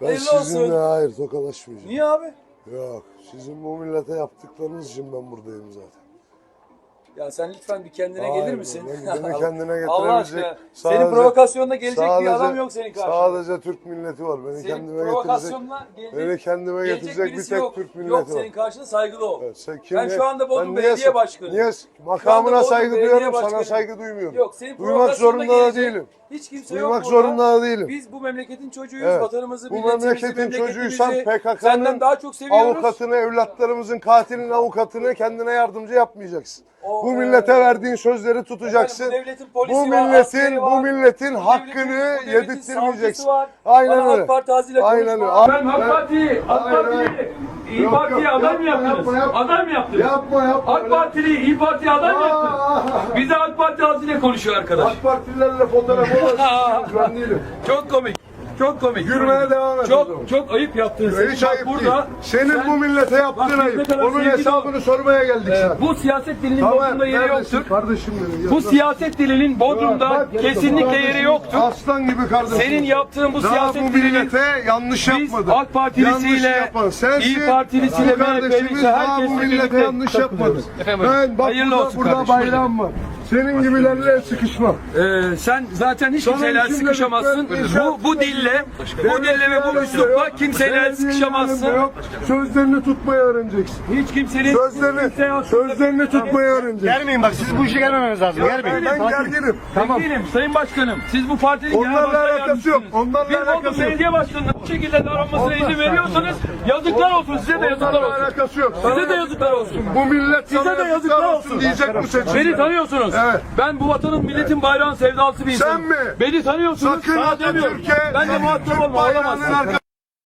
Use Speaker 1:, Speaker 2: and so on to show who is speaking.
Speaker 1: Ben
Speaker 2: Hayırlı
Speaker 1: sizinle
Speaker 2: olsun.
Speaker 1: hayır tokalaşmayacağım.
Speaker 2: Niye abi?
Speaker 1: Yok. Sizin bu millete yaptıklarınız için ben buradayım zaten.
Speaker 2: Ya sen lütfen bir kendine
Speaker 1: Hayır,
Speaker 2: gelir misin?
Speaker 1: ben- beni kendine
Speaker 2: Allah
Speaker 1: getirebilecek
Speaker 2: aşkına.
Speaker 1: sadece-
Speaker 2: Senin provokasyonda gelecek bir
Speaker 1: sadece-
Speaker 2: adam yok senin karşında.
Speaker 1: Sadece Türk milleti var. Beni
Speaker 2: senin
Speaker 1: kendime getirecek.
Speaker 2: provokasyonla gelecek,
Speaker 1: Beni kendime
Speaker 2: gelecek
Speaker 1: getirecek bir
Speaker 2: birisi
Speaker 1: tek
Speaker 2: yok.
Speaker 1: Türk milleti
Speaker 2: Yok
Speaker 1: var.
Speaker 2: senin karşında saygılı ol.
Speaker 1: Evet, sen kim
Speaker 2: Ben şu anda Bodrum
Speaker 1: Ben niye-
Speaker 2: Belediye Başkanıyım.
Speaker 1: Niye?
Speaker 2: Şu anda
Speaker 1: Makamına
Speaker 2: Bodrum
Speaker 1: saygı
Speaker 2: Belediye
Speaker 1: duyuyorum, sana saygı duymuyorum.
Speaker 2: Yok senin
Speaker 1: Duymak
Speaker 2: provokasyonla
Speaker 1: zorunda da
Speaker 2: gelecek
Speaker 1: değilim.
Speaker 2: Hiç kimse
Speaker 1: Duymak
Speaker 2: yok burada.
Speaker 1: zorunda da değilim.
Speaker 2: Biz bu memleketin çocuğuyuz.
Speaker 1: Evet.
Speaker 2: Vatanımızı,
Speaker 1: Bu memleketin çocuğuysan PKK'nın
Speaker 2: senden daha çok seviyoruz.
Speaker 1: Avukatını, evlatlarımızın katilin avukatını kendine yardımcı yapmayacaksın.
Speaker 2: O,
Speaker 1: bu
Speaker 2: e,
Speaker 1: millete verdiğin sözleri tutacaksın.
Speaker 2: Efendim, bu devletin polisi
Speaker 1: Bu milletin,
Speaker 2: var.
Speaker 1: bu milletin hakkını
Speaker 2: bu devletin
Speaker 1: yedirttirmeyeceksin.
Speaker 2: savcısı var.
Speaker 1: Aynen
Speaker 2: Bana
Speaker 1: öyle.
Speaker 2: AK Parti
Speaker 1: Aynen öyle.
Speaker 3: Ben AK Parti'yi, AK
Speaker 1: hayır.
Speaker 3: İyi Parti'ye aday mı
Speaker 1: yapma,
Speaker 3: yaptınız?
Speaker 1: yapma, yapma.
Speaker 3: Aday mı yaptınız?
Speaker 1: Yapma yapma.
Speaker 3: AK Partili İyi Parti'ye aday mı yaptınız? Bize Ağzıyla konuşuyor arkadaş.
Speaker 1: AK Partililerle fotoğraf olmasın. ben değilim.
Speaker 3: Çok komik. Çok komik.
Speaker 1: Yürümeye devam et o zaman.
Speaker 3: Çok çok ayıp yaptın. sen.
Speaker 1: Hiç
Speaker 3: Bak
Speaker 1: ayıp
Speaker 3: burada
Speaker 1: değil. Senin
Speaker 3: sen-
Speaker 1: bu millete yaptığın
Speaker 3: Bak, biz ne
Speaker 1: ayıp.
Speaker 3: kadar
Speaker 1: Onun
Speaker 3: sevgili
Speaker 1: hesabını sormaya geldik sana.
Speaker 3: bu siyaset dilinin Bodrum'da yeri
Speaker 1: neredesin
Speaker 3: yoktur.
Speaker 1: Kardeşim benim.
Speaker 3: Bu siyaset dilinin Bodrum'da
Speaker 1: Bak,
Speaker 3: kesinlikle yeri yoktur.
Speaker 1: Aslan gibi kardeşim.
Speaker 3: Senin yaptığın bu
Speaker 1: Daha
Speaker 3: siyaset
Speaker 1: bu
Speaker 3: dilinin
Speaker 1: millete yanlış
Speaker 3: biz
Speaker 1: yapmadı.
Speaker 3: AK Partilisiyle,
Speaker 1: Yanlış yapan sensin.
Speaker 3: İyi Partilisiyle,
Speaker 1: Bu kardeşimiz
Speaker 3: MHP'lisiyle
Speaker 1: daha bu
Speaker 3: herkesle
Speaker 1: millete
Speaker 3: birlikte
Speaker 1: yanlış yapmadı.
Speaker 3: Efendim,
Speaker 1: Ben bak
Speaker 3: hayırlı
Speaker 1: burada,
Speaker 3: olsun
Speaker 1: burada
Speaker 3: kardeşim.
Speaker 1: bayram var. Senin gibilerle sıkışmam.
Speaker 3: Ee, sen zaten hiç
Speaker 1: Sana
Speaker 3: kimseyle sıkışamazsın.
Speaker 1: lütfen
Speaker 3: Bu, bu dille, bu dille ve bu üslupla kimseyle sıkışamazsın.
Speaker 1: Sözlerini tutmayı öğreneceksin.
Speaker 3: Hiç kimsenin
Speaker 1: Sözlerini, sözlerini tutmayı öğreneceksin.
Speaker 4: Gelmeyin bak siz bu işe gelmemeniz lazım. Gelmeyin.
Speaker 1: Ben gerginim.
Speaker 3: Tamam. Değilim Sayın Başkanım. Siz bu partinin genel
Speaker 1: Onlarla
Speaker 3: başkan
Speaker 1: alakası yok. Onlarla
Speaker 3: Bir Bodrum
Speaker 1: alakası yok.
Speaker 3: belediye başkanının bu şekilde davranmasına izin veriyorsanız yazıklar olsun. Size de yazıklar
Speaker 1: Onlarla
Speaker 3: olsun.
Speaker 1: alakası yok.
Speaker 3: Size de yazıklar olsun.
Speaker 1: Bu millet
Speaker 3: Size
Speaker 1: sana
Speaker 3: de yazıklar olsun.
Speaker 1: diyecek bu seçimde.
Speaker 3: Beni tanıyorsunuz.
Speaker 1: Evet.
Speaker 3: Ben bu vatanın milletin bayrağın sevdalısı bir insanım.
Speaker 1: mi?
Speaker 3: Beni tanıyorsunuz.
Speaker 1: Sakın
Speaker 3: Sana demiyorum.
Speaker 1: Atatürk'e,
Speaker 3: Ben de muhatap olma. Olamazsın.